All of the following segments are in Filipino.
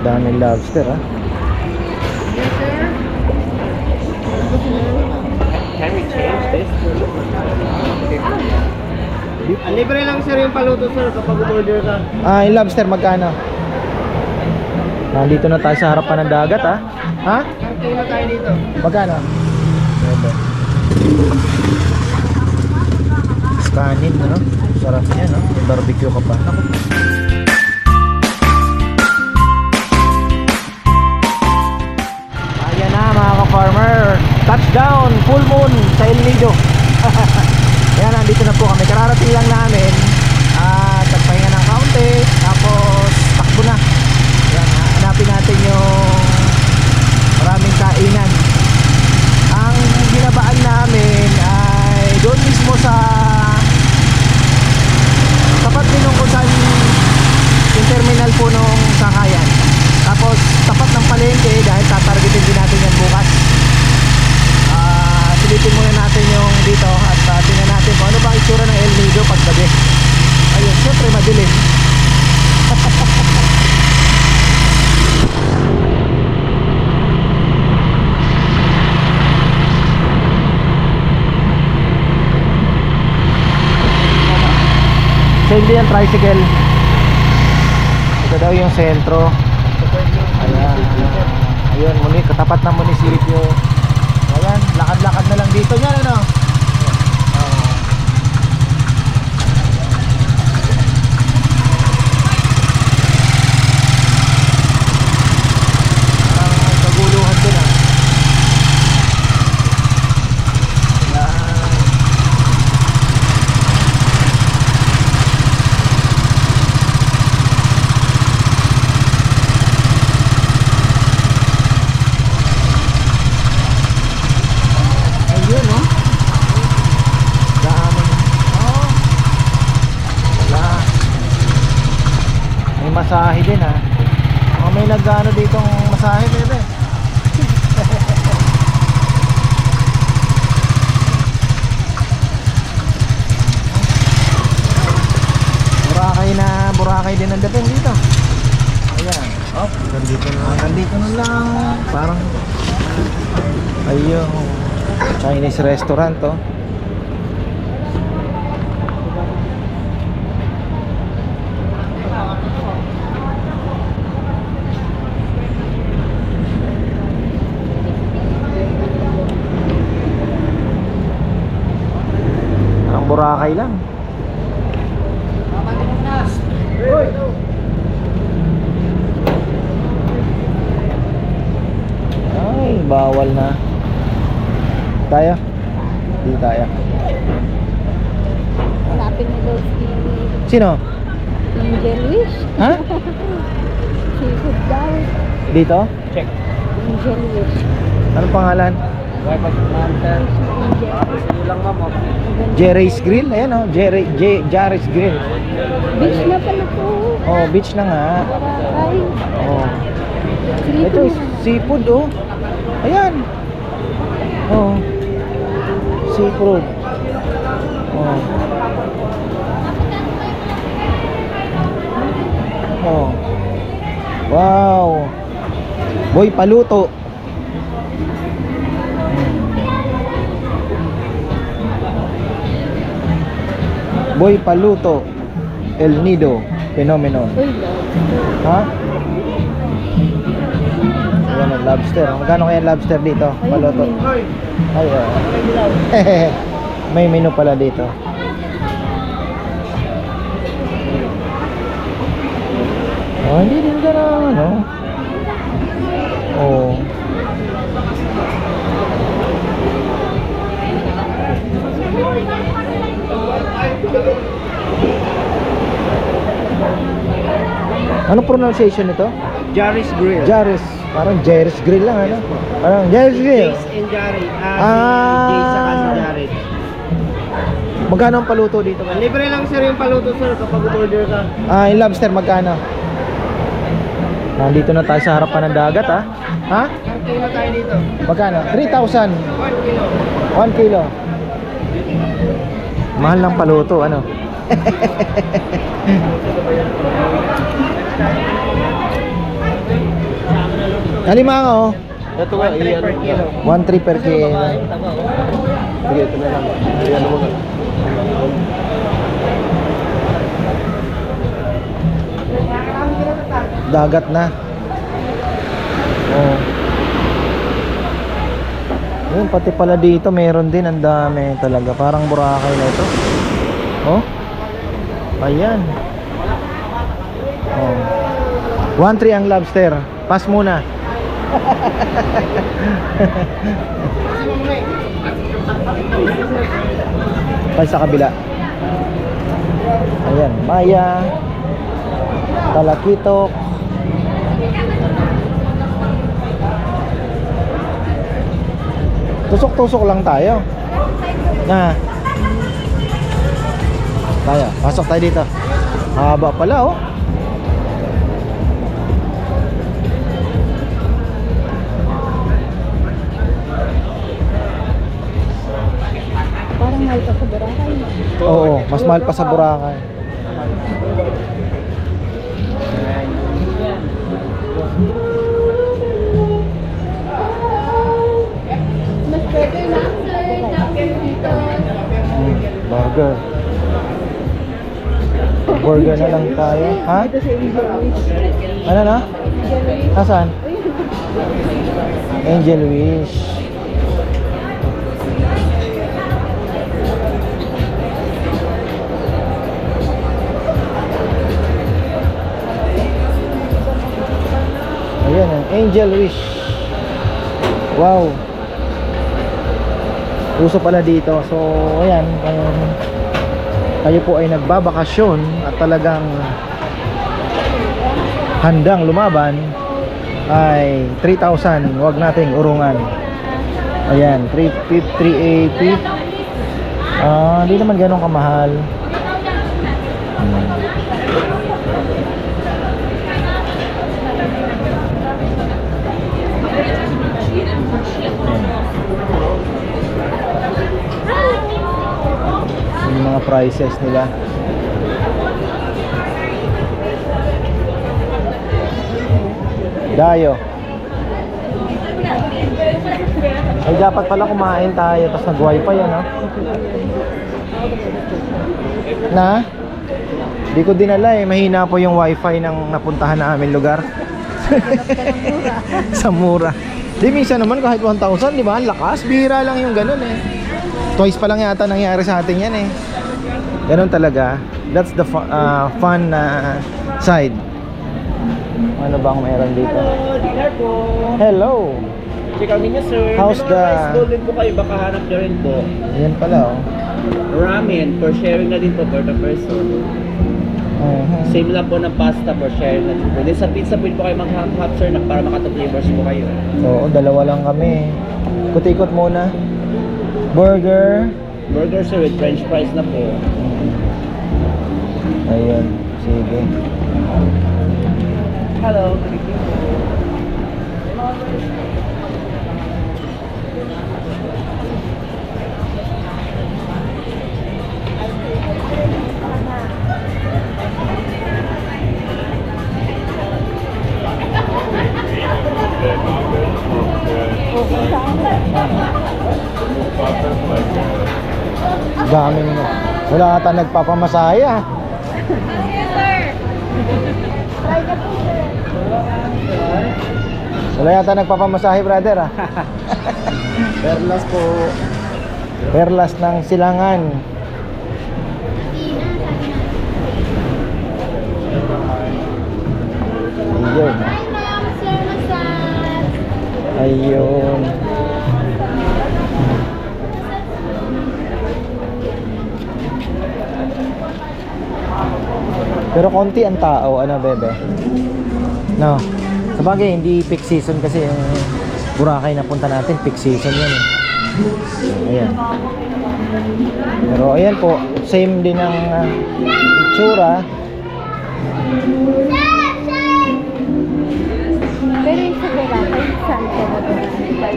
Daming lobster ah. Can we change this? Ah, libre lang sir yung paluto sir kapag order ka. Ah, yung lobster magkano? Nandito na tayo sa harapan ng dagat ah. Ha? Karting na tayo dito. Magkano? Kanin, ano? Sarap niya, no? Barbecue ka pa. Naku. Ka-farmer. Touchdown, full moon sa El Nido. Ayan, nandito na po kami. Kararating lang namin. At nagpahinga ng kaunti. Tapos, takbo na. Ayan, hanapin natin yung maraming kainan. Ang ginabaan namin ay doon mismo sa tapat din nung kung saan yung terminal po nung sakayan. Tapos tapat ng palengke dahil tatargetin din natin yan bukas. Ah, silipin muna natin yung dito at uh, tingnan natin kung ano ba ang itsura ng El Nido pag gabi. Ayun, syempre madilim. Din yung tricycle. Ito daw yung sentro. Ayan. Ayun, muli, katapat ng munisipyo. Ayan, lakad-lakad na lang dito niyan, ano? Oo. Parang kaguluhan din, ah. Ayan. Ayun, no? Dami. Oh. Wala. May masahe din, ha? Oh, may nag-ano ditong masahe, bebe. Boracay na, Boracay din ang dating dito. Ayan. Oh, nandito na. Nandito na lang. Parang Ayun. Chinese restaurant to. Ang Boracay lang. Ay, bawal na. Tayo? Hindi tayo. Hanapin mo daw si Sino? Angel Wish. Ha? Seafood daw. Dito? Check. Angel Wish. Anong pangalan? Oh. Jerry's Grill? Ayan o, Jerry, J, Jerry's Grill. Beach na pala to. Oh, beach na nga. Oh. Ito is seafood oh. Ayan. Oh. Seafood. Oh. Oh. Wow. Boy paluto. Boy paluto. El Nido phenomenon. Ha? Lobster. Magkano kaya lobster dito? Paluto. Ay, oh. May menu pala dito. Oh, hindi din na, ano? Oh. Ano pronunciation nito? Jaris Grill. Jaris. Parang Jaris Grill lang, ano? Parang Jaris Grill. Jace and Jari. Ah. Ah, si Jace saka si Jared. Magkano ang paluto dito? Ah, libre lang sir yung paluto sir kapag order ka. Ah, yung lobster magkano? Nandito na tayo sa harapan ng dagat, ah. Ha? Karting na tayo dito. Magkano? 3,000. 1 kilo. 1 kilo. Mahal ng paluto, ano? Alimango, oh. Ito nga, iyan. per kilo. 1.3 per kilo. Sige, ito na lang. Mo nga. Dagat na. Oh. Yun, pati pala dito meron din ang dami talaga. Parang Boracay na ito. Oh. Ayan. Oh. 1.3 ang lobster. Pass muna. Pass sa kabila. Ayan, Maya. Talakitok. Tusok-tusok lang tayo. Na. Tayo, pasok tayo dito. Haba pala oh. Mahal pa sa Boracay. Oo, mas mahal pa sa Boracay. Mas better na sir. Tapos dito. Burger. Burger na lang tayo. Ha? Ano na? Nasaan? Angel Wish. Angel Wish. Wow. Uso pala dito. So, ayan. Kung kayo po ay nagbabakasyon at talagang handang lumaban, ay 3,000 wag nating urungan ayan 350 380 ah hindi naman ganun kamahal prices nila Dayo. Ay dapat pala kumain tayo tapos nag-wifi ano? Na? Di ko dinala eh. Mahina po yung wifi ng napuntahan namin lugar. Sa mura. Di minsan naman kahit 1,000, di ba? Lakas. Bihira lang yung ganun eh. Twice pa lang yata nangyari sa atin yan eh. Ganun talaga. That's the fu- uh, fun na side. Ano bang meron dito? Hello, dinner po. Hello! Check out ninyo, sir. How's the- rice bowl din po kayo, baka hanap na rin po. Ayan pala oh. Ramen, for sharing na din po per the person. Mhm. Same lang po ng pasta for sharing na din po. Then sa pizza, pwede po kayo mag-half sir, na para makata flavors po kayo. Oo, dalawa lang kami. Kutikot muna. Burger. Burger, sir, with french fries na po. Hello. Daming wala ata nagpapamasaya. Try na po sir. Wala yata nagpapamasahe, brother ah. Perlas po. Perlas ng silangan. Ayun. Ayun. Pero konti ang tao, ano bebe? No. Sabagay, hindi peak season kasi yung Boracay na punta natin, peak season yan eh. Ayan. Pero ayan po, same din ang uh, itsura. Pero yung sa Boracay, saan ka?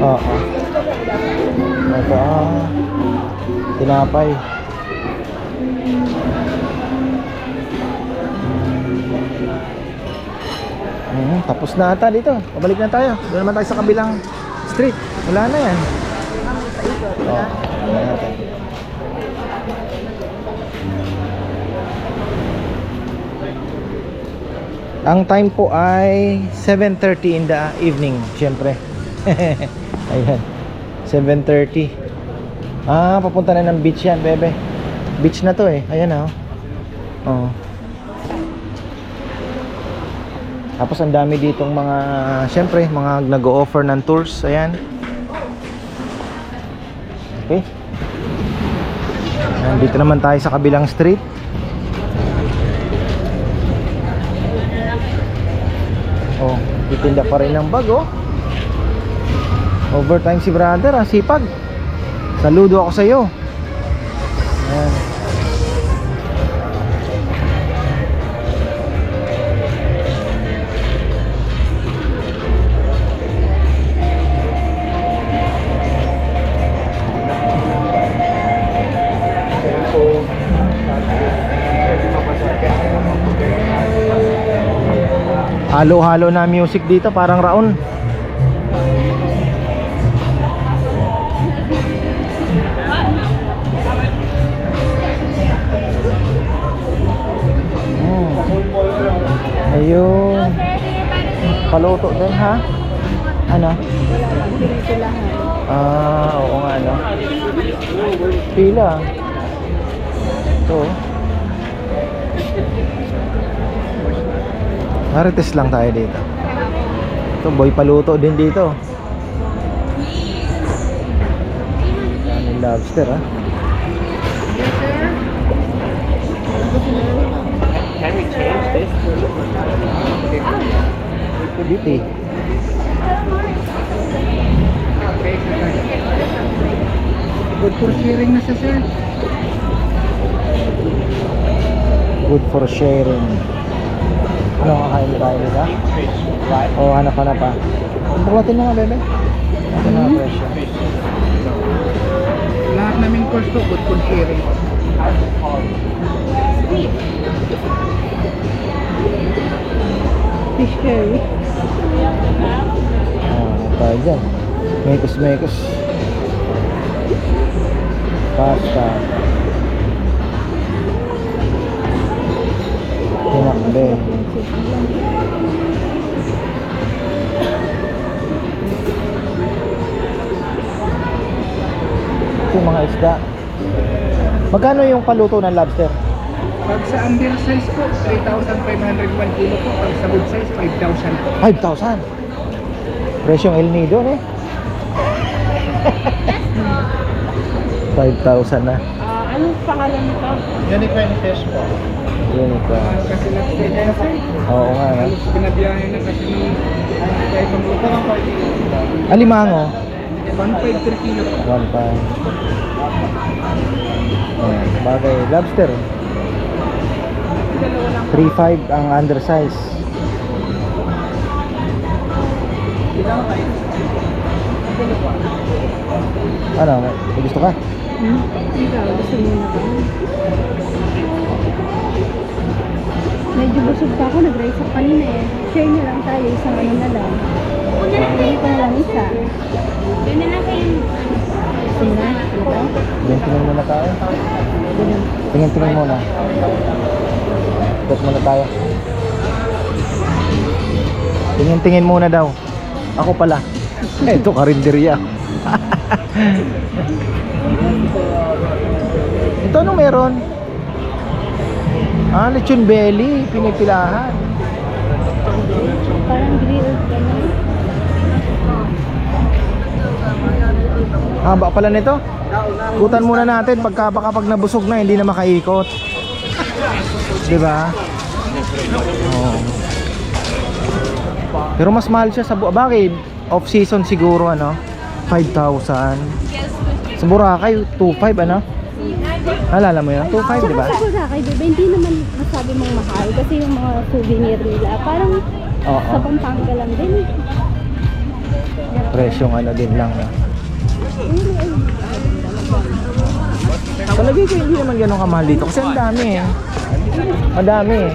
Oo. Ito ah. Tinapay. Mhm, tapos na ata dito. Pabalik na tayo. Doon naman tayo sa kabilang street. Wala na yan. Oh, wala natin. Ang time po ay 7.30 in the evening, syempre. Ayan. 7.30. Ah, papunta na ng beach yan, bebe. Beach na to eh. Ayan ah. Oh. Tapos ang dami ditong mga, syempre, mga nag-o-offer ng tours. Ayan. Okay. Nandito naman tayo sa kabilang street. Oh, titinda pa rin ng bag, oh. Overtime si brother, ah, sipag. Saludo ako sa iyo. Halo-halo na music dito, parang raon. Hmm. Ayun. Paluto din ha? Ano? Ah, oo nga ano. Pila. Ito. Marites lang tayo dito. Ito, boy paluto din dito. Yan yung lobster ha. Can we change this? Dito Good for sharing na siya, sir. Good for sharing. Ano kakain tayo dito? O oh, hanap hanap pa. Buklatin mo nga bebe. Ito na presyo. Lahat namin course to, good for sharing. Fish curry. Ah, tayo dyan. Mekos mekos. Pasta. Tinakbe. Ito yung mga isda. Magkano yung paluto ng lobster? Pag sa undersize po, 3,501 kilo po. Pag sa good size, 5,000 po. 5,000. Presyong El Nido, eh. 5,000 na. Ah, anong pangalan nito? Unicorn fish po. Yun ito. Kasi sir. Oo nga? Halos pinabiyahe na kasi kahit ang lupa ng Alimango. 1.5 per kilo po. 1 pa. Ayan, bagay. Lobster. 3.5 ang undersize. Ano, may gusto ka? Hmm? Ikaw, gusto mo na ba? Medyo busog pa ako, nag-rice up kanina eh. Share niyo lang tayo, isang ano na lang. Ko na lang isa. Ganun na kayo. Gusto mo na? Ba? Tingin-tingin muna tayo. Tingin-tingin muna. Ikot muna tayo. Tingin-tingin muna daw. Ako pala. Ito karinderya. Ito ano meron? Ah, lechon belly. Pinipilahan. Parang grilled. Haba pala nito. Kutan muna natin pagka baka pag nabusog na hindi na makaikot. 'Di ba? Oo. Pero mas mahal siya sa bakit? Off season siguro ano? 5,000. Sa Boracay 2,500 ano? Alala mo yun? 2,500 di ba? Sa Boracay, diba, hindi naman masabi mong mahal kasi yung mga souvenir nila, parang Oo. sa Pampanga lang din. eh. Presyong ano din lang. No? Palagay ko hindi naman ganun kamahal dito kasi ang dami eh. Madami eh.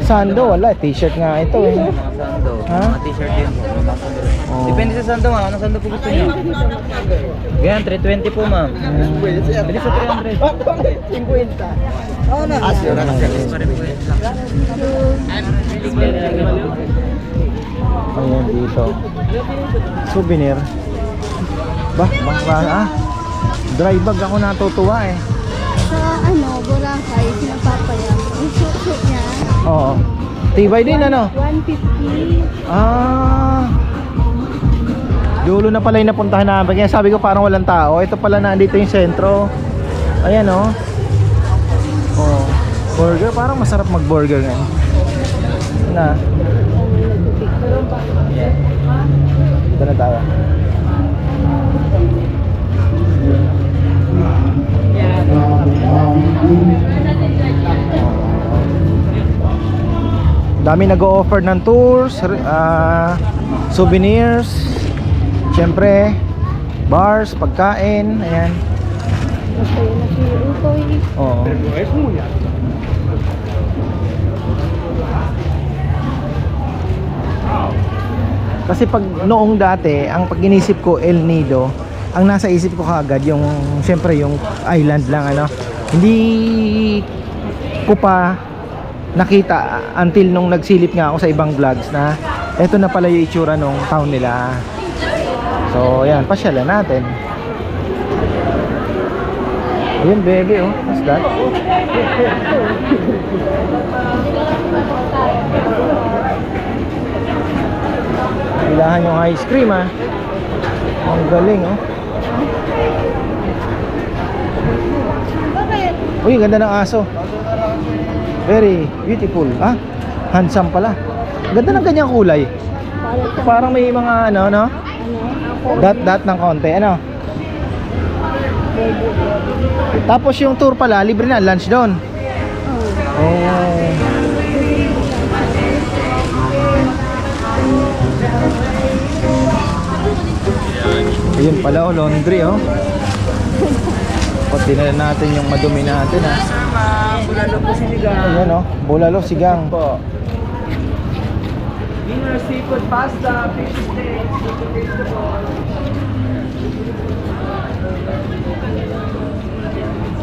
sando, wala. T-shirt nga ito eh. Sando. Ha? Mga t-shirt din Depende sa sando ma'am. Anong sando po gusto niyo? Ganyan, 320 po ma'am. Bilis sa 300. Asyo na lang. Ayan dito. Souvenir. Bah, bang ba ah. Dry bag ako natutuwa eh. Sa ano, Boracay, sinapapaya. Yung suit niya, Oo. Tibay din ano? 150. Ah. Dulo na pala yung napuntahan namin. Kaya sabi ko parang walang tao. Ito pala na andito yung sentro. Ayan oh. Oh. Burger. Parang masarap mag-burger ngayon. Na. Dito na tayo. Dami nag-o-offer ng tours, ah, souvenirs, syempre, bars, pagkain, ayan. Oo. Kasi pag noong dati, ang pag ko El Nido, ang nasa isip ko kagad yung syempre yung island lang ano. Hindi ko pa nakita until nung nagsilip nga ako sa ibang vlogs na eto na pala yung itsura nung town nila. So, yan, pasyalan natin. Ayun, baby, oh. What's that? Ilahan yung ice cream, ah. Ang galing, oh. Uy, ganda ng aso. Very beautiful. Ah, handsome pala. Ganda ng ganyang kulay. Para Parang may mga ano, no? Dot dot ng konti, ano? Tapos yung tour pala, libre na, lunch doon. oh, Oh. Ayun pala oh, laundry oh. Pati na natin yung madumi natin ah. Bulalo po sinigang. Ayun oh, bulalo, sigang. Po. Dinner, seafood, pasta, fish steak, seafood vegetable.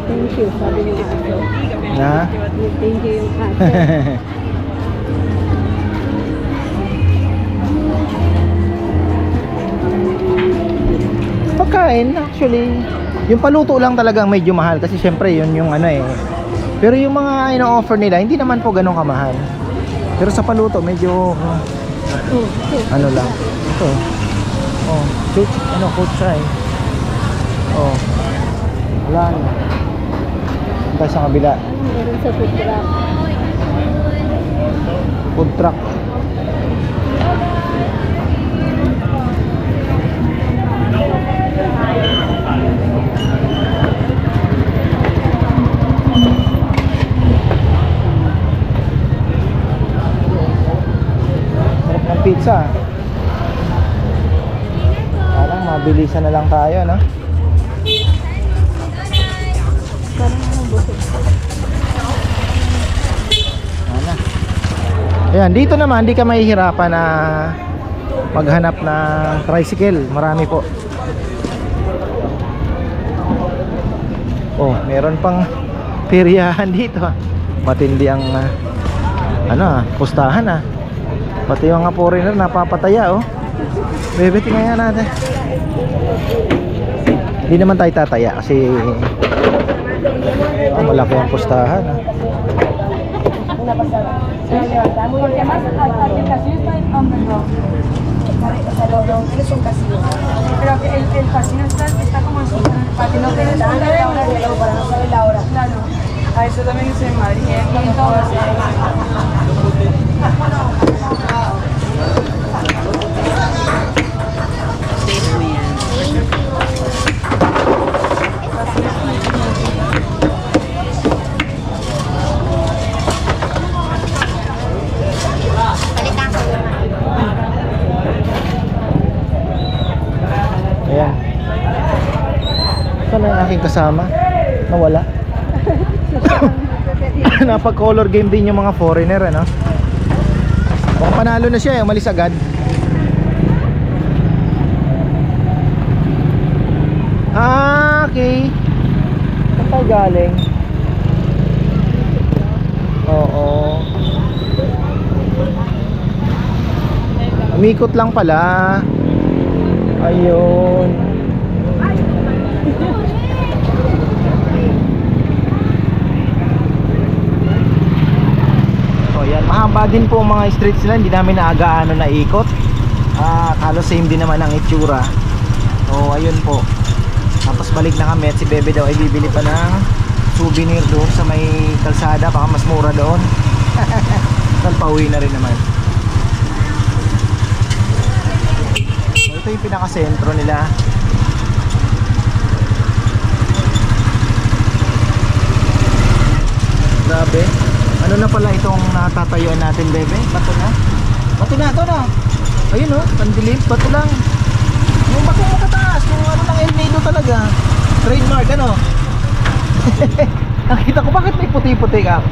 thank you, sabi niya aso. Na? Thank you yung aso. Pagkain, actually, yung paluto lang talagang medyo mahal kasi syempre yun yung ano eh. Pero yung mga ino-offer nila, hindi naman po ganun kamahal. Pero sa paluto, medyo uh, ano lang. Ito. Oh, chut, ano, kutsay. Oh. Wala na. Punta sa kabila. Meron sa food truck? Food truck. Pizza. Parang mabilisan na lang tayo, no? Ano? Ayan, dito naman hindi ka mahihirapan na maghanap ng tricycle. Marami po. Oh, meron pang peryahan dito. Matindi ang ah, ano ah, pustahan ah. Pati yung mga foreigner napapataya oh. Bebe, tingnan natin. Hindi naman tayo tataya kasi ah, malaki ang pustahan ah. Pero que el, el casino está, está como para que no te des cuenta para no saber la hora. Claro. Eso también es en Madrid, ¿eh? en todas. Ayan. Saan ang aking kasama? Nawala. Napag color game din yung mga foreigner ano. Kung panalo na siya, eh, umalis agad. Ah, okay. Saan tayo galing? Oo. Umikot lang pala. Ayun. So yan, mahaba din po mga streets nila, hindi namin naagaano na ikot. Ah, halos same din naman ang itsura. So ayun po. Tapos balik na kami at si Bebe daw ay bibili pa ng souvenir doon sa may kalsada, baka mas mura doon. Tal pauwi na rin naman. So, ito yung pinaka-sentro nila. Grabe. Ano na pala itong natatayuan natin, bebe? Bato na? Bato na, ito na. Ayun oh, pandilim, bato lang. Yung bato mo kataas, yung ano ng El Nido talaga. Trademark, ano? Nakita ko, bakit may puti-puti ka?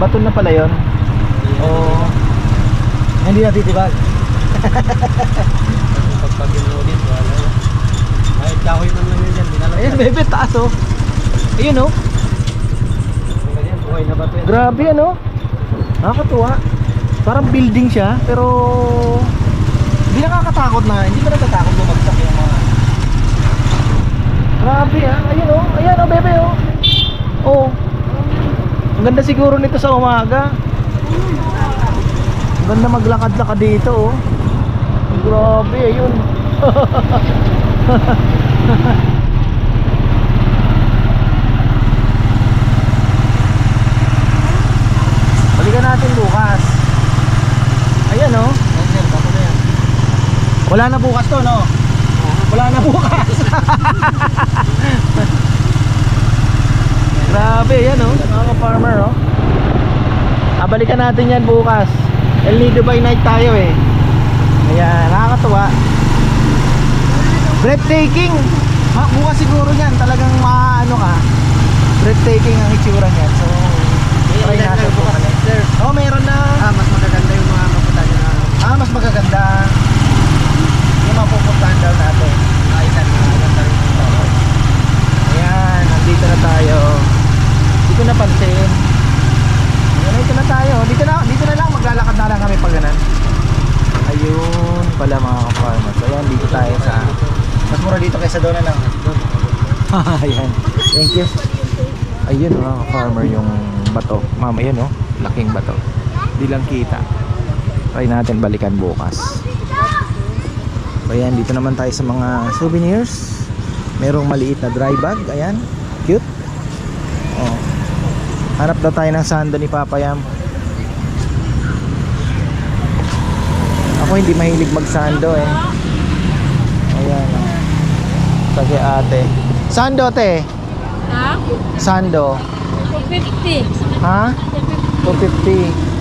Bato na pala yon. Oo. Hindi natitibag. Pag inudit, wala. Kahit kahoy man lang yun yan, dinala. Ayan, bebe, taas oh. Ayun oh. Buhay na ba ito? Grabe ano? Nakakatuwa. Parang building siya, pero hindi nakakatakot na, hindi ba natatakot bumagsak yung mga Grabe ah, ayun oh, ayan oh bebe oh. Oh. Ang ganda siguro nito sa umaga. Ang ganda maglakad-lakad dito oh. Grabe, ayun. Balikan natin bukas. Ayan oh. Wala na bukas to, no? Wala na bukas. Grabe, yan oh. Mga farmer oh. Ah, balikan natin yan bukas. El Nido by night tayo eh. Ayan, nakakatuwa. Breathtaking. Ma, bukas siguro yan. Talagang maano ka. Breathtaking ang itsura niyan. So, try natin bukas. Sir, Oh, meron na. ah, mas magaganda yung mga mapunta na Ah, mas magaganda. Yung mapupuntahan daw natin. kainan, magaganda rin yung tao. Ayan, nandito na tayo. Hindi ko napansin. Ayan, dito na tayo. Dito na, dito na lang. Maglalakad na lang kami pag ganun. Ayun pala mga ka-farmers. Ayan, dito tayo sa... Mas mura dito kaysa doon na lang. Ayan. Thank you. Ayun mga ka-farmer yung bato. Ma'am, ayun oh. Laking bato. Di lang kita. Try natin balikan bukas. So ayan, dito naman tayo sa mga souvenirs. Merong maliit na dry bag, ayan. Cute. Oh. Hanap daw tayo ng sando ni Papa Yam. Ako hindi mahilig magsando eh. Ayan. Oh. Kasi ate. Sando te. Ha? Sando. 250. Ha? 250.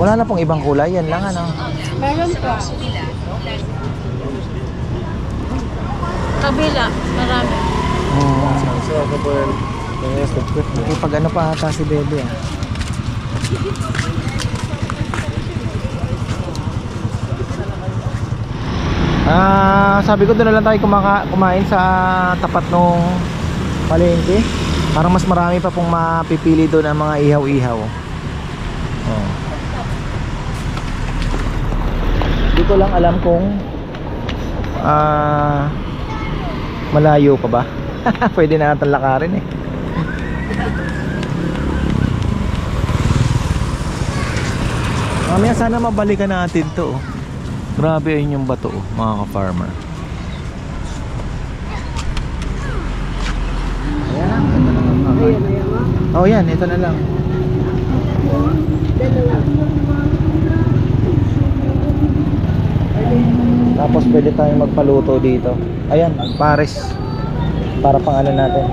Wala na pong ibang kulay, yan lang ano. Meron pa. Kabila. Marami. Oo. So, ako po good. May pag ano pa ata si Bebe ah. Ah, sabi ko doon na lang tayo kumaka, kumain sa tapat nung palengke. Parang mas marami pa pong mapipili doon ang mga ihaw-ihaw. Oh. Ko lang alam kung ah malayo pa ba. Pwede na natin lakarin eh. Mamaya sana mabalikan natin to. oh. Grabe ayun yung bato, oh, mga ka-farmer. Ayan, mga Oh, yan, ito na lang. Tapos pwede tayong magpaluto dito. Ayan, pares. Para pang ano natin.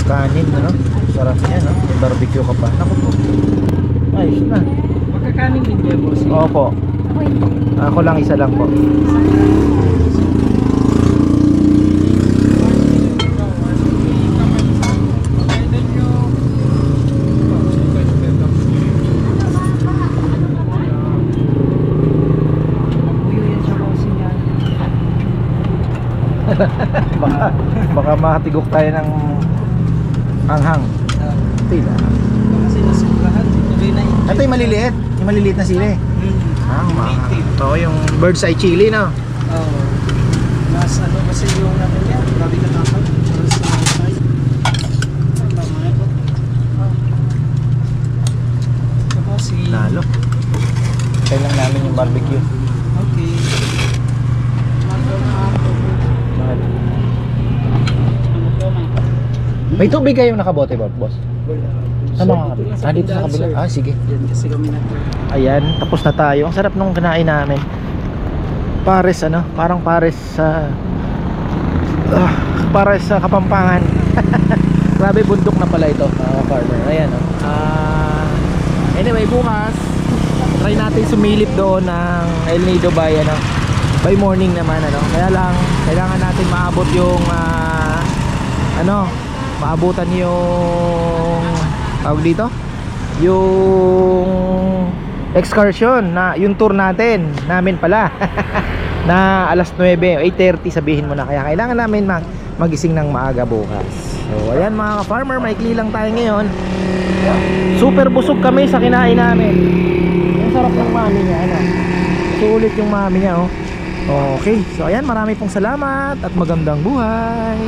Scanning, ano? Sarap niya. barbecue ka pa. Naku po. Ayos na. Magkakaning din dyan, boss. Opo. Ako lang isa lang po. baka baka matigok tayo ng anghang. Tila. Kasi nasubrahan. Tuloy na yun. Ito yung maliliit, yung maliliit na sili. Ah, Native. Oo, yung bird's eye chili, no? Oo. Mas ano kasi yung ano niya, grabe ka. Saka si... Lalo. Tayo lang namin yung barbecue. Okay. May tubig kayong nakabote, boss? Sa mga Ah, dito sa kabila. Ah, sige. Yan kasi kami Ayan, tapos na tayo. Ang sarap nung kinain namin. Pares ano, parang pares sa ah, pares sa Kapampangan. Grabe bundok na pala ito, mga farmer. Ayan oh. Ah, anyway, bukas try natin sumilip doon ng El Nido by ano, by morning naman ano. Kaya lang kailangan natin maabot yung ah, ano, maabutan yung tawag dito? Yung excursion na yung tour natin namin pala. Na alas 9 8.30 sabihin mo na. Kaya kailangan namin mag magising ng maaga bukas. So ayan mga farmer maikli lang tayo ngayon. Super busog kami sa kinain namin. Ang sarap ng mami niya ano? Sulit yung mami niya oh. Okay so ayan marami pong salamat at magandang buhay